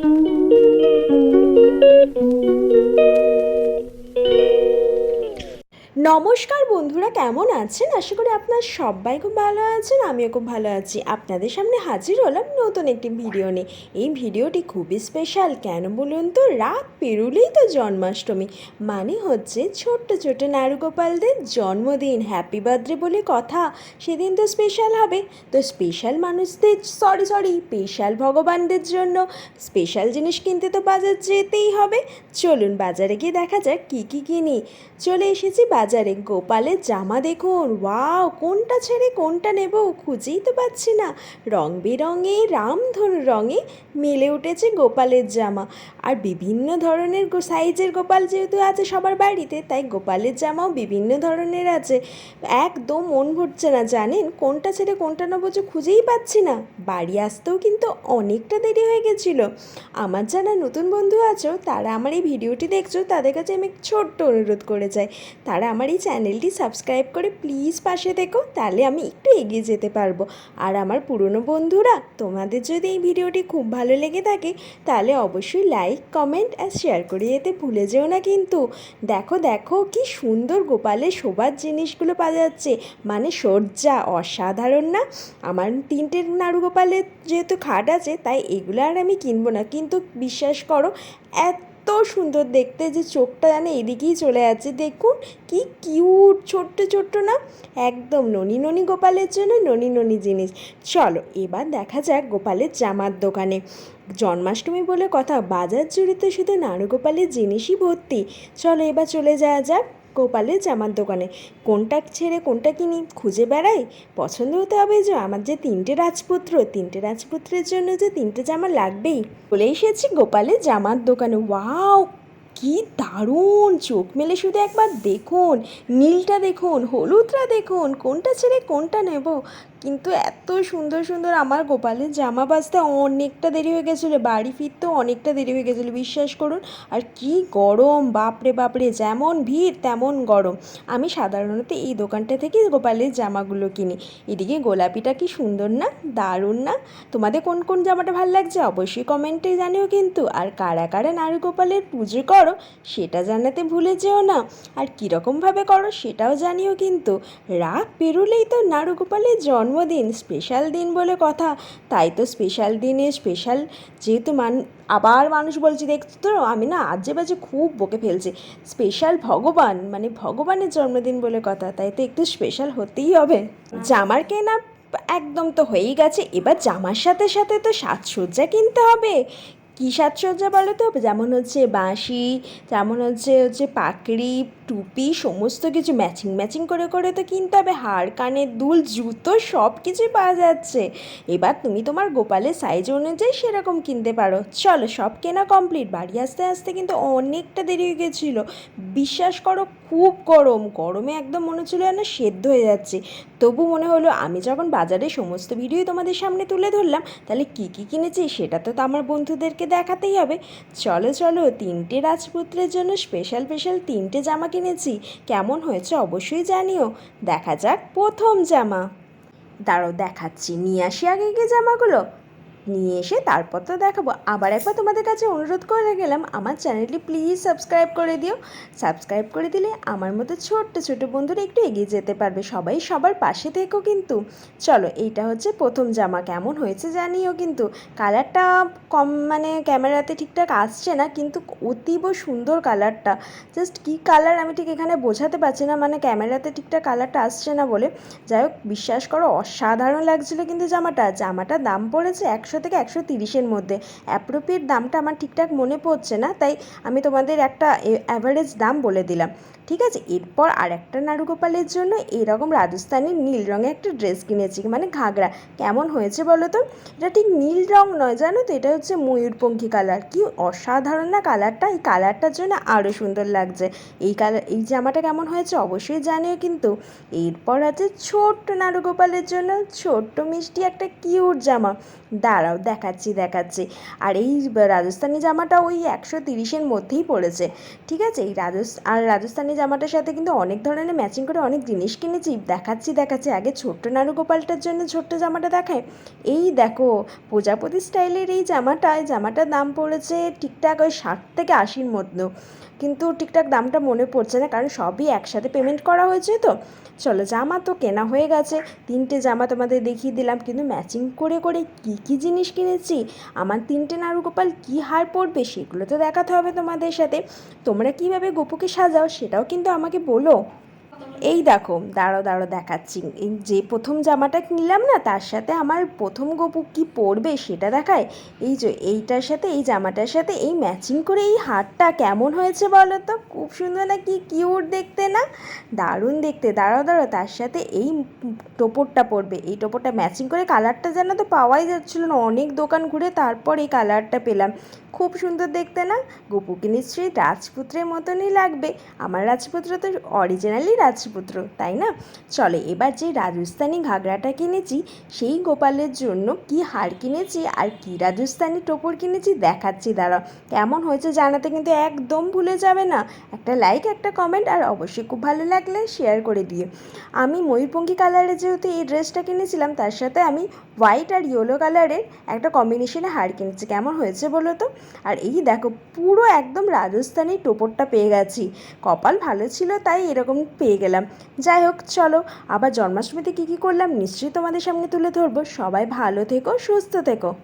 Thank you. নমস্কার বন্ধুরা, কেমন আছেন? আশা করি আপনার সবাই খুব ভালো আছেন, আমিও খুব ভালো আছি। আপনাদের সামনে হাজির হলাম নতুন একটি ভিডিও নিয়ে। এই ভিডিওটি খুবই স্পেশাল কেন বলুন তো? রাত পেরুলেই তো জন্মাষ্টমী। মানে হচ্ছে ছোট্ট ছোট্ট নারুগোপালদের জন্মদিন হ্যাপি বার্থডে বলে কথা। সেদিন তো স্পেশাল হবে। তো স্পেশাল মানুষদের সরি সরি স্পেশাল ভগবানদের জন্য স্পেশাল জিনিস কিনতে তো বাজার যেতেই হবে। চলুন বাজারে গিয়ে দেখা যাক কী কী কিনি। চলে এসেছি বাজারে গোপালের জামা দেখুন। ওয়াও, কোনটা ছেড়ে কোনটা নেব খুঁজেই তো পাচ্ছি না। রং বেরঙে, রামধনু রঙে মেলে উঠেছে গোপালের জামা। আর বিভিন্ন ধরনের সাইজের গোপাল যেহেতু আছে সবার বাড়িতে, তাই গোপালের জামাও বিভিন্ন ধরনের আছে। একদম মন ভরছে না, জানেন? কোনটা ছেড়ে কোনটা নেব যে খুঁজেই পাচ্ছি না। বাড়ি আসতেও কিন্তু অনেকটা দেরি হয়ে গেছিল। আমার যারা নতুন বন্ধু আছো, তারা আমার এই ভিডিওটি দেখছ, তাদের কাছে আমি ছোট্ট অনুরোধ করে যাই। তারা আমার এই চ্যানেলটি সাবস্ক্রাইব করে প্লিজ পাশে দেখো তাহলে আমি একটু এগিয়ে যেতে পারব। আর আমার পুরনো বন্ধুরা, তোমাদের যদি এই ভিডিওটি খুব ভালো লেগে থাকে, তাহলে অবশ্যই লাইক কমেন্ট আর শেয়ার করে যেতে ভুলে যেও না কিন্তু। দেখো দেখো কি সুন্দর গোপালের শোবার জিনিসগুলো পাওয়া যাচ্ছে। মানে সজ্জা অসাধারণ না? আমার তিনটে নাড়ু গোপালের যেহেতু খাট আছে, তাই এগুলো আর আমি কিনবো না। কিন্তু বিশ্বাস করো, এত সুন্দর দেখতে যে চোখটা জানে এদিকেই চলে যাচ্ছে দেখুন, কি কিউট ছোট্ট ছোট্ট না? একদম ননি ননি গোপালের জন্য ননি ননি জিনিস। চলো, এবার দেখা যাক গোপালের জামার দোকানে। জন্মাষ্টমী বলে কথা বাজার জুড়ে তো শুধু নানুগোপালের জিনিসই ভর্তি। চলো, এবার চলে যাওয়া যাক। গোপালের জামার দোকানে। কোনটা ছেড়ে কোনটা কিনি, খুঁজে বেড়াই? পছন্দ হতে হবে যে আমার যে তিনটে রাজপুত্র, তিনটে রাজপুত্রের জন্য যে তিনটে জামা লাগবেই। বলে এসেছি গোপালের জামার দোকানে। ওয়াও, কি দারুণ! চোখ মেলে শুধু একবার দেখুন, নীলটা দেখুন, হলুদটা দেখুন, কোনটা ছেড়ে কোনটা নেব? কিন্তু এত সুন্দর সুন্দর আমার গোপালের জামা বাজতে অনেকটা দেরি হয়ে গেছিল, বাড়ি ফিরতেও অনেকটা দেরি হয়ে গেছিল, বিশ্বাস করুন। আর কি গরম, বাপরে বাপরে, যেমন ভিড় তেমন গরম। আমি সাধারণত এই দোকানটা থেকে গোপালের জামাগুলো কিনি। এদিকে গোলাপিটা কি সুন্দর না, দারুণ না? তোমাদের কোন কোন জামাটা ভালো লাগছে অবশ্যই কমেন্টে জানিও কিন্তু। আর কারা কারা নারু গোপালের পুজো করো, সেটা জানাতে ভুলে যেও না। আর কীরকমভাবে করো সেটাও জানিও কিন্তু। রাত পেরোলেই তো নাড়ু গোপালের জন্মদিন স্পেশাল দিন বলে কথা। তাই তো স্পেশাল দিনে স্পেশাল যেহেতু মান, আবার মানুষ বলছে, দেখছ তো, আমি না আজে বাজে খুব বকে ফেলছি। স্পেশাল ভগবান মানে ভগবানের জন্মদিন বলে কথা, তাই তো একটু স্পেশাল হতেই হবে। জামার কেনা একদম তো হয়েই গেছে, এবার জামার সাথে সাথে তো সাজসজ্জা কিনতে হবে। কী সাজসজ্জা বলো তো? যেমন হচ্ছে বাঁশি, যেমন হচ্ছে হচ্ছে পাকড়ি, টুপি, সমস্ত কিছু ম্যাচিং ম্যাচিং করে করে তো কিনতে হবে। হাড় কানের দুল, জুতো, সব কিছুই পাওয়া যাচ্ছে। এবার তুমি তোমার গোপালের সাইজ অনুযায়ী সেরকম কিনতে পারো। চলো, সব কেনা কমপ্লিট বাড়ি আসতে আসতে কিন্তু অনেকটা দেরি হয়ে গেছিল। বিশ্বাস করো, খুব গরম। গরমে একদম মনে হচ্ছিল যেন সেদ্ধ হয়ে যাচ্ছে। তবু মনে হলো, আমি যখন বাজারে সমস্ত ভিডিও তোমাদের সামনে তুলে ধরলাম, তাহলে কী কী কিনেছি সেটা তো আমার বন্ধুদেরকে দেখাতেই হবে। চলো চলো, তিনটে রাজপুত্রের জন্য স্পেশাল স্পেশাল তিনটে জামা কিনেছি। কেমন হয়েছে অবশ্যই জানিও। দেখা যাক প্রথম জামা। দাঁড়ো দেখাচ্ছি। নিয়ে আসি আগে গিয়ে জামাগুলো। নিয়ে এসে তারপর তো দেখাবো। আবার একবার তোমাদের কাছে অনুরোধ করে গেলাম, আমার চ্যানেলটি প্লিজ সাবস্ক্রাইব করে দিও। সাবস্ক্রাইব করে দিলে আমার মতো ছোট্ট ছোট বন্ধুরা একটু এগিয়ে যেতে পারবে, সবাই সবার পাশে থেকো কিন্তু। চলো, এইটা হচ্ছে প্রথম জামা, কেমন হয়েছে জানিও কিন্তু। কালারটা কম মানে ক্যামেরাতে ঠিকঠাক আসছে না, কিন্তু অতীব সুন্দর কালারটা। জাস্ট কী কালার আমি ঠিক এখানে বোঝাতে পারছি না মানে ক্যামেরাতে ঠিকঠাক কালারটা আসছে না বলে। যাই হোক, বিশ্বাস করো, অসাধারণ লাগছিল কিন্তু জামাটা। জামাটার দাম পড়েছে একশো থেকে একশো তিরিশের মধ্যে। অ্যাপ্রোপ্রিয়েট দামটা আমার ঠিকঠাক মনে পড়ছে না, তাই আমি তোমাদের একটা অ্যাভারেজ দাম বলে দিলাম। ঠিক আছে? এরপর আর একটা নাড়ুগোপালের জন্য এরকম রাজস্থানি নীল রঙের একটা ড্রেস কিনেছি মানে ঘাগরা। কেমন হয়েছে বলো তো? এটা ঠিক নীল রং নয়, জানো তো? এটা হচ্ছে ময়ূরপঙ্খী কালার। কি অসাধারণ না কালারটা? এই কালারটার জন্য আরও সুন্দর লাগছে। এই কালার এই জামাটা কেমন হয়েছে অবশ্যই জানিও কিন্তু। এরপর আছে ছোট্ট নাড়ুগোপালের জন্য ছোট্ট মিষ্টি একটা কিউট জামা। দাঁড়াও দাঁড়াও, দেখাচ্ছি দেখাচ্ছি। আর এই রাজস্থানি জামাটা ওই একশো তিরিশের মধ্যেই পড়েছে, ঠিক আছে? এই রাজস, আর রাজস্থানি জামাটার সাথে কিন্তু অনেক ধরনের ম্যাচিং করে অনেক জিনিস কিনেছি। দেখাচ্ছি দেখাচ্ছি। আগে ছোট্ট নাড়ু গোপালটার জন্য ছোট্ট জামাটা দেখায় এই দেখো, প্রজাপতি স্টাইলের এই জামাটা জামাটার দাম পড়েছে ঠিকঠাক ওই ষাট থেকে আশির মধ্যে। কিন্তু ঠিকঠাক দামটা মনে পড়ছে না, কারণ সবই একসাথে পেমেন্ট করা হয়েছে তো। চলো, জামা তো কেনা হয়ে গেছে। তিনটে জামা তোমাদের দেখিয়ে দিলাম, কিন্তু ম্যাচিং করে করে কি কি জিনিস কিনেছি? আমার তিনটে নাড়ুগোপাল কী হার পড়বে সেগুলো তো দেখাতে হবে তোমাদের সাথে। তোমরা কীভাবে গোপুকে সাজাও সেটাও কিন্তু আমাকে বলো। এই দেখো দাঁড়ো দাঁড়ো দেখাচ্ছি। যে প্রথম জামাটা কিনলাম না, তার সাথে আমার প্রথম গপু কি পরবে সেটা দেখায়। এই যে এইটার সাথে, এই জামাটার সাথে, এই ম্যাচিং করে এই হারটা কেমন হয়েছে বলো তো? খুব সুন্দর না কি কিউট দেখতে না? দারুণ দেখতে। দাঁড়াও দাঁড়াও, তার সাথে এই টোপরটা পরবে। এই টোপরটা ম্যাচিং করে কালারটা যেন তো পাওয়াই যাচ্ছিল না। অনেক দোকান ঘুরে তারপর এই কালারটা পেলাম। খুব সুন্দর দেখতে না? গোপুকে নিশ্চয়ই রাজপুত্রের মতনই লাগবে। আমার রাজপুত্র তো অরিজিনালি রাজপুত্র, তাই না? চলে এবার যে রাজস্থানি ঘাগরাটা কিনেছি, সেই গোপালের জন্য কি হার কিনেছি আর কি রাজস্থানি টোপর কিনেছি দেখাচ্ছি, দাঁড়াও। কেমন হয়েছে জানাতে কিন্তু একদম ভুলে যাবে না। একটা লাইক একটা কমেন্ট আর অবশ্যই খুব ভালো লাগলে শেয়ার করে দিও। আমি ময়ূরপঙ্খী কালারের যেহেতু এই ড্রেসটা কিনেছিলাম, তার সাথে আমি হোয়াইট আর ইয়েলো কালারের একটা কম্বিনেশনে হার কিনেছি। কেমন হয়েছে বলো তো? আর এই দেখো, পুরো একদম রাজস্থানি টোপরটা পেয়ে গেছি। কপাল ভালো ছিল, তাই এরকম পেয়ে গেলাম। যাই হোক, চলো, আবার জন্মাষ্টমীতে কী কী করলাম নিশ্চয়ই তোমাদের সামনে তুলে ধরবো। সবাই ভালো থেকো, সুস্থ থেকো।